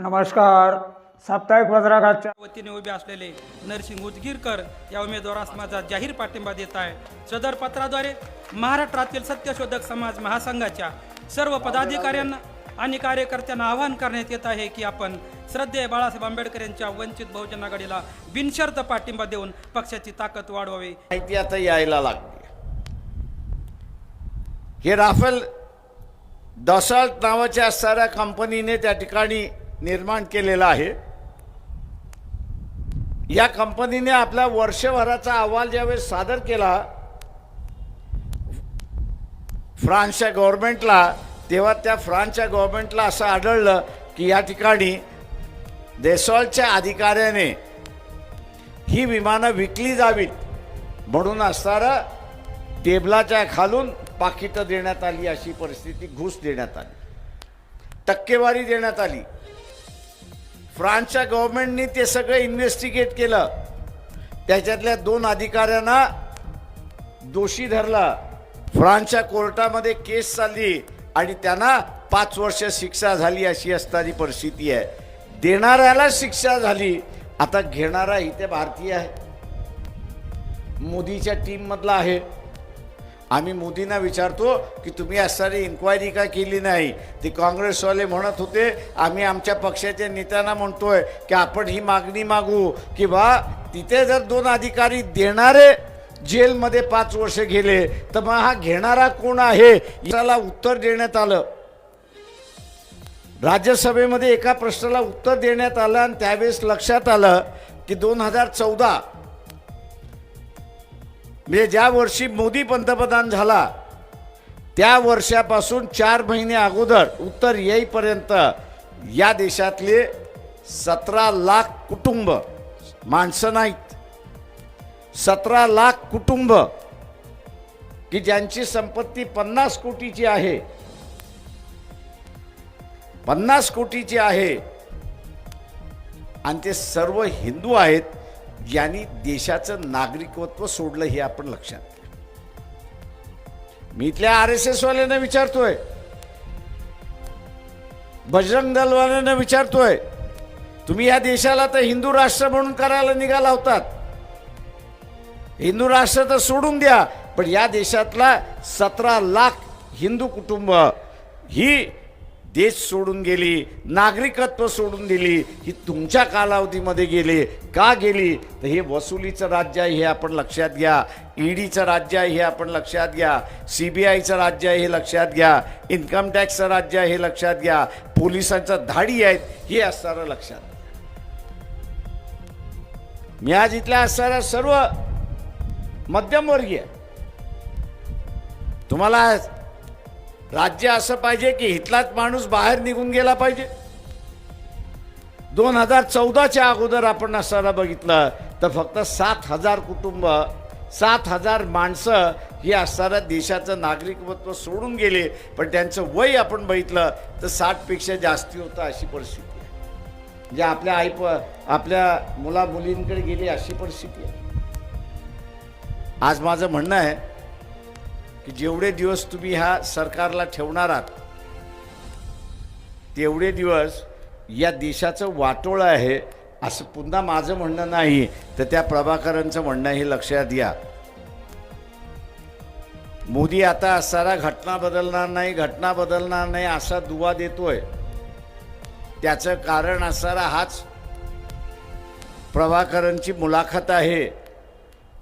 नमस्कार. साप्ताहिक पत्रकाच्या वतीने उभे असलेले नरसिंग उदगीरकर या उमेदवारास माझा जाहीर पाठिंबा देत आहे. सदर पत्राद्वारे महाराष्ट्रातील सत्यशोधक समाज महासंघाच्या सर्व पदाधिकाऱ्यांना आणि कार्यकर्त्यांना आवाहन करण्यात येत आहे की आपण श्रद्धेय बाळासाहेब आंबेडकर यांच्या वंचित बहुजन आघाडीला बिनशर्त पाठिंबा देऊन पक्षाची ताकद वाढवावी. माहिती आता यायला लागली. हे राफेल दसॉल्ट नावाच्या असणाऱ्या कंपनीने त्या ठिकाणी निर्माण केलेलं आहे. या कंपनीने आपल्या वर्षभराचा अहवाल ज्यावेळेस सादर केला फ्रान्सच्या गव्हर्मेंटला तेव्हा त्या फ्रान्सच्या गव्हर्मेंटला असं आढळलं की या ठिकाणी देसॉलच्या अधिकाऱ्याने ही विमानं विकली जावीत म्हणून असणारा टेबलाच्या खालून पाकिटं देण्यात आली अशी परिस्थिती घुस देण्यात आली. टक्केवारी देण्यात आली. फ्रान्सच्या गव्हर्नमेंटनी ते सगळं इन्व्हेस्टिगेट केलं. त्याच्यातल्या दोन अधिकाऱ्यांना दोषी धरला. फ्रान्सच्या कोर्टामध्ये केस चालली आणि त्यांना पाच वर्ष शिक्षा झाली अशी असणारी परिस्थिती आहे. देणाऱ्याला शिक्षा झाली. आता घेणारा इथे भारतीय आहे. मोदीच्या टीममधला आहे. आम्ही मोदींना विचारतो की तुम्ही असणारी इन्क्वायरी का केली नाही? ते काँग्रेसवाले म्हणत होते आम्ही आमच्या पक्षाच्या नेत्यांना म्हणतोय की आपण ही मागणी मागू की बा तिथे जर दोन अधिकारी देणारे जेलमध्ये पाच वर्ष गेले तर मग हा घेणारा कोण आहे? याला उत्तर देण्यात आलं. राज्यसभेमध्ये एका प्रश्नाला उत्तर देण्यात आलं आणि त्यावेळेस लक्षात आलं की दोन हजार चौदा म्हणजे ज्या वर्षी मोदी पंतप्रधान झाला त्या वर्षापासून चार महिने अगोदर उत्तर येईपर्यंत या देशातले सतरा लाख कुटुंब माणसं नाहीत. सतरा लाख कुटुंब की ज्यांची संपत्ती पन्नास कोटीची आहे. पन्नास कोटीची आहे. आणि ते सर्व हिंदू आहेत. यांनी देशाचं नागरिकत्व सोडलं हे आपण लक्षात मी इथल्या आर एस एस वाल्यांना विचारतोय. बजरंग दलवाल्यांना विचारतोय. तुम्ही या देशाला तर हिंदू राष्ट्र म्हणून करायला निघाला होतात. हिंदू राष्ट्र तर सोडून द्या पण या देशातला सतरा लाख हिंदू कुटुंब ही देश सोडून गेली नागरिकत्व सोडून दिली ही तुमच्या कालावधीमध्ये गेली का गेली? तर हे वसुलीचं राज्य आहे हे आपण लक्षात घ्या. ईडीचं राज्य आहे हे आपण लक्षात घ्या. सी बी आयचं राज्य आहे हे लक्षात घ्या. इन्कम टॅक्सचं राज्य आहे हे लक्षात घ्या. पोलिसांचं धाडी आहेत हे असणारं लक्षात मी आज इथल्या असणाऱ्या सर्व मध्यमवर्गीय तुम्हाला राज्य असं पाहिजे की इथलाच माणूस बाहेर निघून गेला पाहिजे? दोन हजार चौदाच्या अगोदर आपण असताना बघितलं तर फक्त सात हजार कुटुंब सात हजार माणसं ही असताना देशाचं नागरिकत्व सोडून गेले पण त्यांचं वय आपण बघितलं तर साठपेक्षा जास्ती होतं अशी परिस्थिती आहे. म्हणजे आपल्या आई प आपल्या मुला मुलींकडे गेली अशी परिस्थिती आहे. आज माझं म्हणणं आहे की जेवढे दिवस तुम्ही ह्या सरकारला ठेवणार आहात तेवढे दिवस या देशाचं वाटोळं आहे असं पुन्हा माझं म्हणणं नाही तर त्या प्रभाकरांचं म्हणणं हे लक्षात घ्या. मोदी आता असणारा घटना बदलणार नाही घटना बदलणार नाही असा दुवा देतोय. त्याचं कारण असणारा हाच प्रभाकरांची मुलाखत आहे.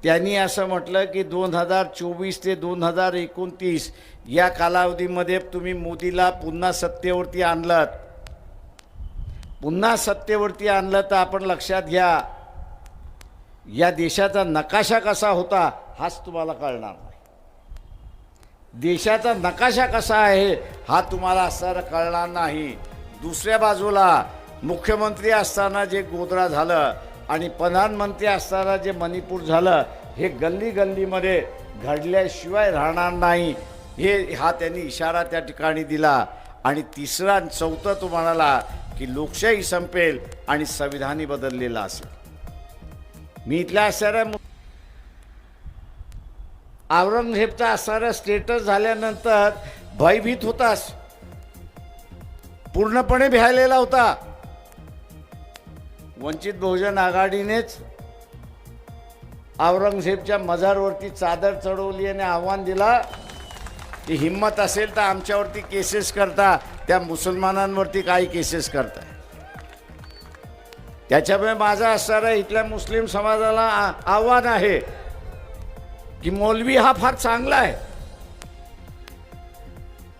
त्यांनी असं म्हटलं की दोन हजार चोवीस ते दोन हजार एकोणतीस या कालावधीमध्ये तुम्ही मोदीला पुन्हा सत्तेवरती आणलात. पुन्हा सत्तेवरती आणलं तर आपण लक्षात घ्या या देशाचा नकाशा कसा होता हाच तुम्हाला कळणार नाही. देशाचा नकाशा कसा आहे हा तुम्हाला सर कळणार नाही. दुसऱ्या बाजूला मुख्यमंत्री असताना जे गोधरा झालं आणि प्रधानमंत्री असताना जे मणिपूर झालं हे गल्ली गल्लीमध्ये घडल्याशिवाय राहणार नाही हे हा त्यांनी इशारा त्या ठिकाणी दिला. आणि तिसरा आणि चौथं तो म्हणाला की लोकशाही संपेल आणि संविधानी बदललेला असेल. मी इथल्या असणाऱ्या औरंगजेबचा असणारा स्टेटस झाल्यानंतर भयभीत होतास. पूर्णपणे भ्यायलेला होता. वंचित बहुजन आघाडीनेच औरंगजेबच्या मजारवरती चादर चढवली आणि आव्हान दिला. की हिंमत असेल तर आमच्यावरती केसेस करता त्या मुसलमानांवरती काही केसेस करता. त्याच्यामुळे माझा असणारा इथल्या मुस्लिम समाजाला आ- आव्हान आहे की मौलवी हा फार चांगला आहे.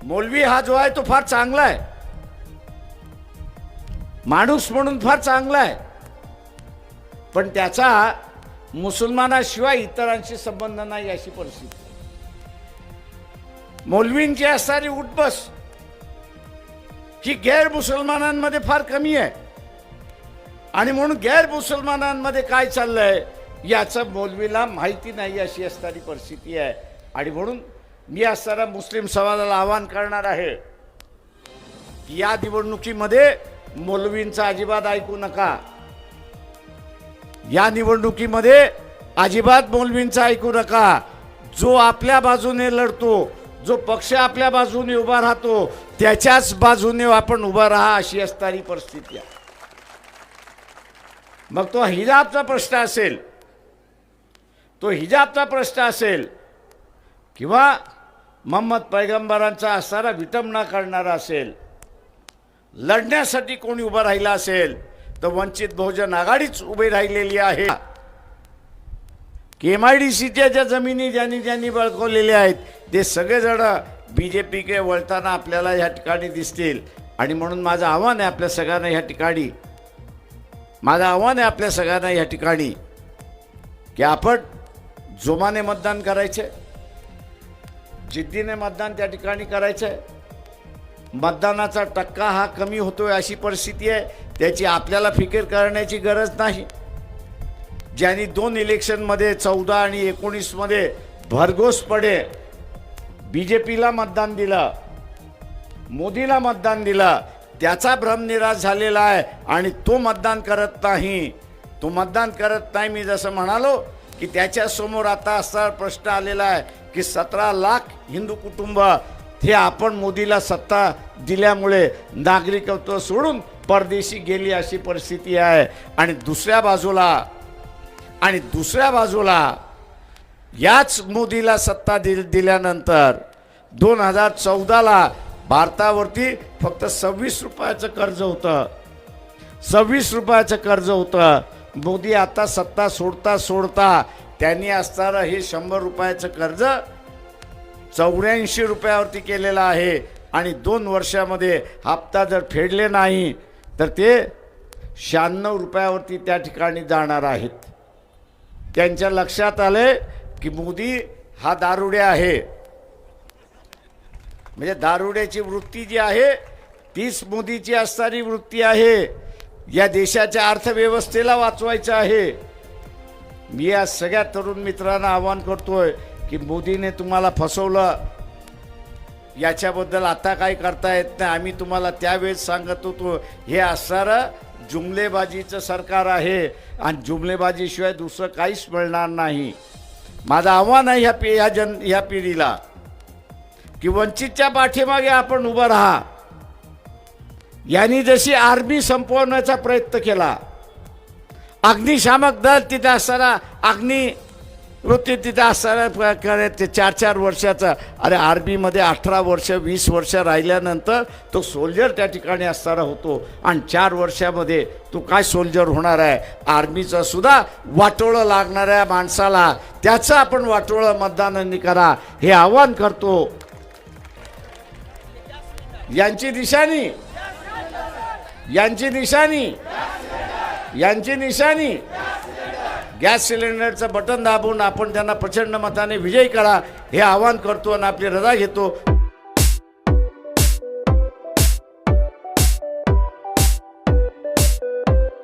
मौलवी हा जो आहे तो फार चांगला आहे. माणूस म्हणून फार चांगला आहे. पण त्याचा मुसलमानाशिवाय इतरांशी संबंध नाही अशी परिस्थिती. मौलवींची असणारी उठबस ही गैर मुसलमानांमध्ये फार कमी आहे. आणि म्हणून गैर मुसलमानांमध्ये काय चाललंय याचं मौलवीला माहिती नाही अशी असणारी परिस्थिती आहे. आणि म्हणून मी असताना मुस्लिम समाजाला आवाहन करणार आहे की या निवडणुकीमध्ये मौलवींचा अजिबात ऐकू नका. या निवडणुकीमध्ये अजिबात मौलवींचा ऐकू नका. जो आपल्या बाजूने लढतो जो पक्ष आपल्या बाजूने उभा राहतो त्याच्याच बाजूने आपण उभा राहा अशी असणारी परिस्थिती आहे. मग तो हिजाबचा प्रश्न असेल तो हिजाबचा प्रश्न असेल किंवा महम्मद पैगंबरांचा असणारा विटंबना करणारा असेल लढण्यासाठी कोणी उभं राहिला असेल तर वंचित बहुजन आघाडीच उभी राहिलेली आहे. के एम आय डी सीच्या ज्या जमिनी ज्यांनी ज्यांनी बळकवलेल्या आहेत ते सगळेजण बी जे पीकडे वळताना आपल्याला ह्या ठिकाणी दिसतील. आणि म्हणून माझं आव्हान आहे आपल्या सगळ्यांना ह्या ठिकाणी. माझं आव्हान आहे आपल्या सगळ्यांना या ठिकाणी. की आपण जोमाने मतदान करायचे जिद्दीने मतदान त्या ठिकाणी करायचं आहे मतदानाचा टक्का हा कमी होतोय अशी परिस्थिती आहे. त्याची आपल्याला फिकीर करण्याची गरज नाही. ज्यांनी दोन इलेक्शनमध्ये चौदा आणि एकोणीसमध्ये भरघोसपणे बी जे पीला मतदान दिलं मोदीला मतदान दिलं त्याचा भ्रमनिराश झालेला आहे आणि तो मतदान करत नाही. तो मतदान करत नाही मी जसं म्हणालो की त्याच्यासमोर आता असा प्रश्न आलेला आहे की सतरा लाख हिंदू कुटुंब हे आपण मोदीला सत्ता दिल्यामुळे नागरिकत्व सोडून परदेशी गेली अशी परिस्थिती आहे. आणि दुसऱ्या बाजूला आणि दुसऱ्या बाजूला याच मोदीला सत्ता दि दिल्यानंतर दोन हजार चौदाला भारतावरती फक्त सव्वीस रुपयाचं कर्ज होतं. सव्वीस रुपयाचं कर्ज होतं. मोदी आता सत्ता सोडता सोडता त्यांनी असणारं हे शंभर रुपयाचं कर्ज चौऱ्याऐंशी रुपयावरती केलेला आहे. आणि दोन वर्षामध्ये हप्ता जर फेडले नाही तर ते शहाण्णव रुपयावरती त्या ठिकाणी जाणार आहेत. त्यांच्या लक्षात आले की मोदी हा दारुडे आहे. म्हणजे दारुड्याची वृत्ती जी आहे तीच मोदीची असणारी वृत्ती आहे. या देशाच्या अर्थव्यवस्थेला वाचवायचं आहे. मी या सगळ्या तरुण मित्रांना आवाहन करतोय की मोदीने तुम्हाला फसवलं याच्याबद्दल आता काय करता येत नाही आम्ही तुम्हाला त्यावेळेस सांगत होतो हे असणारं जुमलेबाजीचं सरकार आहे आणि जुमलेबाजीशिवाय दुसरं काहीच मिळणार नाही. माझं आव्हान आहे ह्या पि ह्या जन ह्या पिढीला की वंचितच्या पाठीमागे आपण उभं राहा. यांनी जशी आर्मी संपवण्याचा प्रयत्न केला अग्निशामक दल तिथे असताना अग्नी वृत्ती तिथे असताना ते चार चार वर्षाचा अरे आर्मीमध्ये अठरा वर्ष वीस वर्ष राहिल्यानंतर तो सोल्जर त्या ठिकाणी असताना होतो. आणि चार वर्षामध्ये तो काय सोल्जर होणार आहे? आर्मीचं सुद्धा वाटोळं लागणाऱ्या माणसाला त्याचं आपण वाटोळं मतदानांनी करा हे आवाहन करतो. यांची निशाणी. यांची निशाणी. यांची निशाणी. गॅस सिलेंडरचं बटन दाबून आपण त्यांना प्रचंड मताने विजयी करा हे आवाहन करतो आणि आपली रजा घेतो.